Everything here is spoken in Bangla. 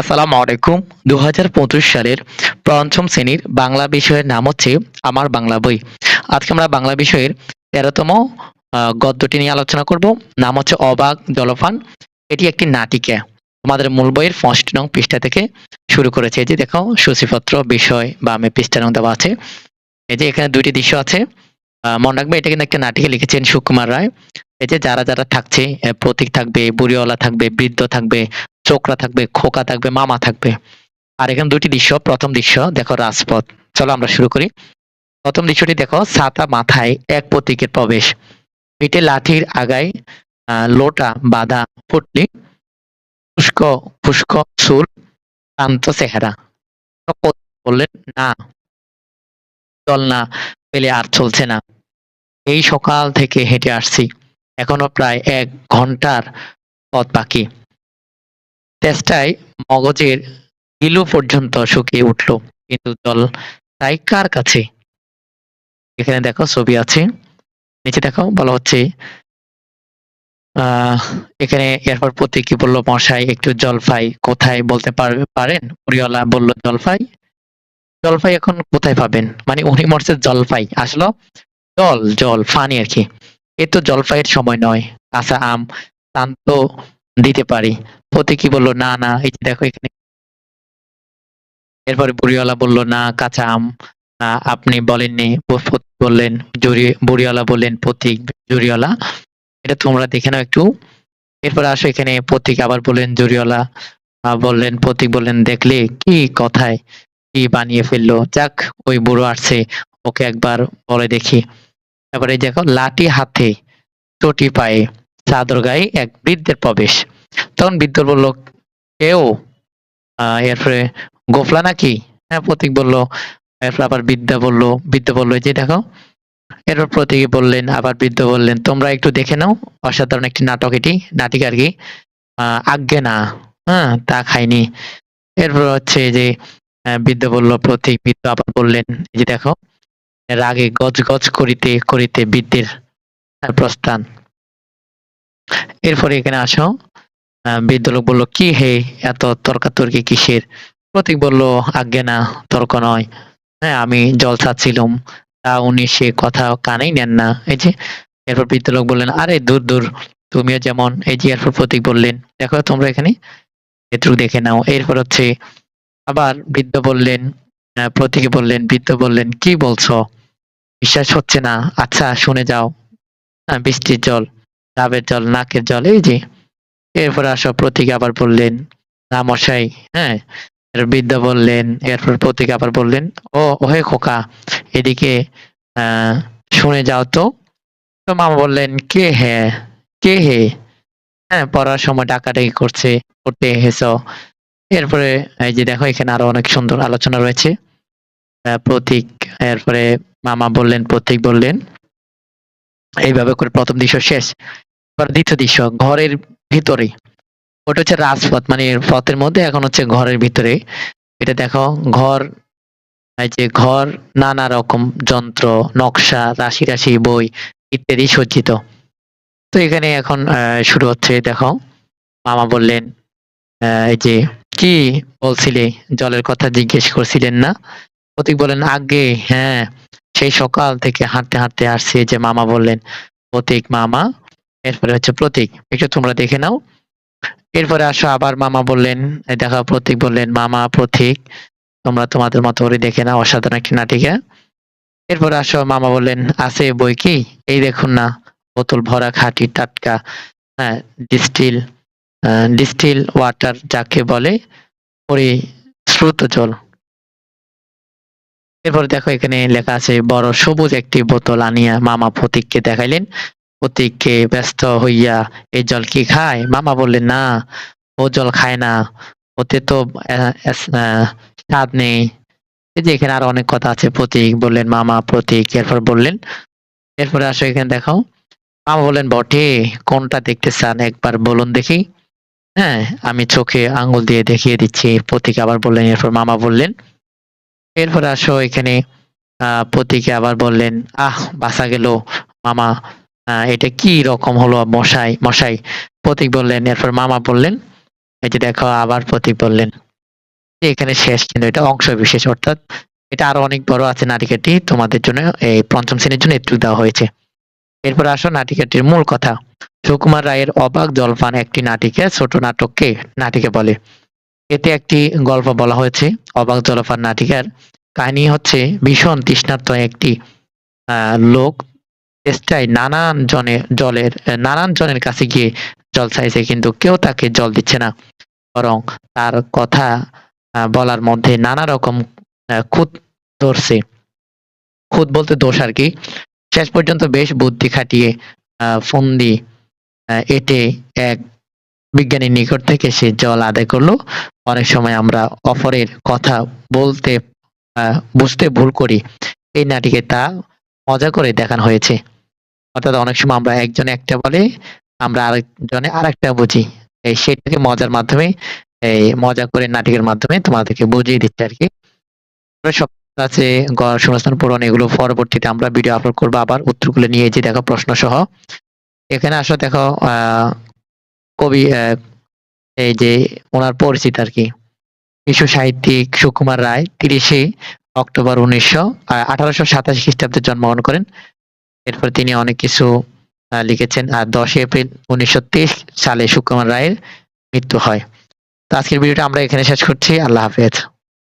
আসসালামু আলাইকুম। দু হাজার পঁচিশ সালের পঞ্চম শ্রেণির বাংলা বিষয়ের নাম হচ্ছে আমার বাংলা বই। আজকে আমরা বাংলা বিষয়ের তেরোতম গদ্যটি নিয়ে আলোচনা করব। নাম হচ্ছে অবাক জলপান এটি একটি নাটিকা। আমাদের মূল বইয়ের ফার্স্ট নং পৃষ্ঠা থেকে শুরু করেছে। এই যে দেখো, সূচিপত্র, বিষয় বা আমি পৃষ্ঠা নং দেওয়া আছে। এই যে এখানে দুইটি দৃশ্য আছে। মনে রাখবে, এটা কিন্তু একটা নাটিকা লিখেছেন সুকুমার রায়। এই যে যারা যারা থাকছে প্রতীক থাকবে, বুড়িওয়ালা থাকবে, বৃদ্ধ থাকবে চোকরা থাকবে, খোকা থাকবে, মামা থাকবে। আর এখানে দুটি দৃশ্য, প্রথম দৃশ্য, দেখো রাজপথ। চলো আমরা শুরু করি। প্রথম দৃশ্যটি দেখো, ছাতা মাথায় এক প্রতীকের প্রবেশ। পিঠে লাঠির আগায় লোটা, বাঁধা ফুটলি ফুস্ক ফুস্ক চুল, শান্ত চেহারা। বললেন না, চল না, পেলে আর চলছে না। এই সকাল থেকে হেঁটে আসছি। এখনও প্রায় এক ঘণ্টার পথ বাকি। চেষ্টায় মগজের গিলু পর্যন্ত শুকিয়ে উঠল। কিন্তু জল তাই কার কাছে? এখানে দেখো, ছবি আছে। নিচে দেখো, বলা হচ্ছে এখানে এরপর প্রতীক কি বলল, মশাই, একটু জলপাই কোথায় বলতে পারেন? পুরিওয়ালা বলল জলপাই জলপাই এখন কোথায় পাবেন? মানে উনি মরছে জলপাই আসলো জল জল, ফানি আর কি। এ তো জলপাইয়ের সময় নয়। কাঁচা আম শান্ত দিতে পারি। পতি কি বলল না না এই যে দেখো এখানে এরপরে বুড়িওয়ালা বলল না কাঁচা আম আপনি বলেননি। বললেন জুড়ি বুড়িওয়ালা বললেন পথিক জুড়িওয়ালা এটা তোমরা দেখে নাও একটু। এরপর আসো এখানে প্রতীক আবার বললেন জুড়িওয়ালা আহ, বললেন প্রতীক বললেন দেখলে কি কথায় কি বানিয়ে ফেলল? যাক ওই বুড়ো আসছে ওকে একবার বলে দেখি। তারপরে দেখো লাঠি হাতে চটি পায়ে চাদর গায়ে এক বৃদ্ধের প্রবেশ। তখন বৃদ্ধ বলল, কেউ? এরপরে গোফলা নাকি? হ্যাঁ প্রতীক বলল, এরপর আবার বিদ্যা বলল, বৃদ্ধ বলল যে দেখো। এরপর প্রতীক বললেন, আবার বৃদ্ধ বললেন, তোমরা একটু দেখে নাও, অসাধারণ একটি নাটক এটি নাটিকা আর কি আজ্ঞে না। হ্যাঁ তা খাইনি। এরপর হচ্ছে যে বৃদ্ধ বলল, প্রতীক, বৃদ্ধ আবার বললেন, এই যে দেখো, রাগে গজ গজ করিতে করিতে বৃদ্ধের প্রস্থান। এরপরে এখানে আসো। বৃদ্ধ লোক বলল কি হে? এত তর্কাতর্কি কিসের? প্রতীক বলল আজ্ঞে না তর্ক নয়। হ্যাঁ আমি জল চাচ্ছিলাম তা উনি সে কথা কানেই নেন না। এই যে এরপর বৃদ্ধ লোক বললেন আরে দূর দূর তুমিও যেমন। এই যে এরপর প্রতীক বললেন দেখো তোমরা এখানে এটুকু দেখে নাও। এরপর হচ্ছে আবার বৃদ্ধ বললেন প্রতীকে বললেন বৃদ্ধ বললেন কি বলছো? বিশ্বাস হচ্ছে না। আচ্ছা শুনে যাও। হ্যাঁ, বৃষ্টির জল। ডাবের জল, নাকের জল, এই যে। এরপর আসো প্রতীক আবার বললেন না মশাই হ্যাঁ বিদ্যা বললেন, এরপর প্রতীক আবার বললেন, ও, ওহে খোকা, এদিকে, আহ, শুনে যাও তো। তো মামা বললেন, কে হে? কে হে? হ্যাঁ পড়ার সময় ডাকাডাকি করছে, করতে এসেছ। এরপরে, এই যে দেখো, এখানে আরও অনেক সুন্দর আলোচনা রয়েছে। প্রতীক, এরপরে মামা বললেন, প্রতীক বললেন। এইভাবে করে প্রথম দৃশ্য শেষ। দ্বিতীয় দৃশ্য, ঘরের ভিতরে। ওটা হচ্ছে রাজপথ মানে পথের মধ্যে, এখন হচ্ছে ঘরের ভিতরে। এটা দেখো, ঘর যে ঘর, নানা রকম যন্ত্র, নকশা, রাশি রাশি বই ইত্যাদি সজ্জিত। তো এখানে এখন শুরু হচ্ছে, দেখো, মামা বললেন এই যে, কি বলছিলে? জলের কথা জিজ্ঞেস করছিলেন না? প্রতীক বলেন আগে হ্যাঁ সেই সকাল থেকে হাঁটতে হাঁটতে আসছে যে মামা বললেন প্রতীক মামা এরপরে হচ্ছে প্রতীক। একটু তোমরা দেখে নাও। এরপরে আসো আবার মামা বললেন দেখো প্রতীক বললেন, মামা প্রতীক, তোমরা তোমাদের মতো করে দেখে নাও, অসাধারণ একটি নাটিকা। এরপরে আসো মামা বললেন, আছে বই কি? এই দেখুন না, বোতল ভরা খাঁটি টাটকা হ্যাঁ ডিস্টিল ডিস্টিল ওয়াটার যাকে বলে পরি স্রোত জল। এরপর দেখো এখানে লেখা আছে, বড় সবুজ একটি বোতল আনিয়া মামা প্রতীককে দেখাইলেন। প্রতীককে ব্যস্ত হইয়া এই জল কি খায়? মামা বললেন, না, ও জল খায় না, ওতে তো স্বাদ নেই। এই যে এখানে আরও অনেক কথা আছে, প্রতীক বললেন, মামা প্রতীক, এরপর বললেন, এরপরে আসো এখানে দেখাও মামা বললেন, বটে, কোনটা দেখতে চান একবার বলুন দেখি। হ্যাঁ আমি চোখে আঙ্গুল দিয়ে দেখিয়ে দিচ্ছি, প্রতীক আবার বললেন, এরপর মামা বললেন, এরপর আসো এখানে, আহ, প্রতীকে আবার বললেন, আহ, বাসা গেল, মামা এটা কি রকম হলো মশাই? মশাই প্রতীক বললেন, এরপর মামা বললেন, এই যে দেখো আবার প্রতীক বললেন। এখানে শেষ কিন্তু এটা অংশ বিশেষ, অর্থাৎ এটা আরও অনেক বড় আছে নাটিকাটি, তোমাদের জন্য এই পঞ্চম শ্রেণির জন্য একটু দেওয়া হয়েছে। এরপর আসো নাটিকাটির মূল কথা। সুকুমার রায়ের অবাক জলপান একটি নাটিকা, ছোট নাটককে নাটিকা বলে। এতে একটি গল্প বলা হয়েছে, অবাক জলপান নাটিকার। কাহিনী হচ্ছে ভীষণ তৃষ্ণার্ত একটি লোক চেষ্টায় নানান জনে, জলের নানান জনের কাছে গিয়ে জল চাইছে, কিন্তু কেউ তাকে জল দিচ্ছে না। বরং তার কথা বলার মধ্যে নানা রকম খুঁত ধরছে। খুঁত বলতে দোষ আর কি। শেষ পর্যন্ত বেশ বুদ্ধি খাটিয়ে ফন্দি এটে এক বিজ্ঞানীর নিকট থেকে সে জল আদায় করল। অনেক সময় আমরা অপরের কথা বলতে বুঝতে ভুল করি। এই নাটিকে তা মজা করে দেখানো হয়েছে। অর্থাৎ অনেক সময় আমরা একজনে একটা বলে, আমরা আরেকজনে আরেকটা বুঝি। এই সেটাকে মজার মাধ্যমে, এই মজা করে নাটকের মাধ্যমে তোমাদেরকে বুঝিয়ে দিচ্ছে আর কি আছে গ- শূন্যস্থান, পূরণ এগুলো পরবর্তীতে আমরা ভিডিও আপলোড করব। আবার উত্তরগুলো নিয়ে যে দেখো প্রশ্ন সহ এখানে আসো, দেখো কবি এই যে ওনার পরিচিত আর কি বিশ্ব সাহিত্যিক সুকুমার রায়, তিরিশে অক্টোবর উনিশশো আঠারোশো সাতাশি খ্রিস্টাব্দে জন্মগ্রহণ করেন। এরপর তিনি অনেক কিছু লিখেছেন। আর দশ এপ্রিল উনিশশো তেইশ সালে সুকুমার রায়ের মৃত্যু হয়। তো আজকের ভিডিওটা আমরা এখানে শেষ করছি। আল্লাহ হাফেজ।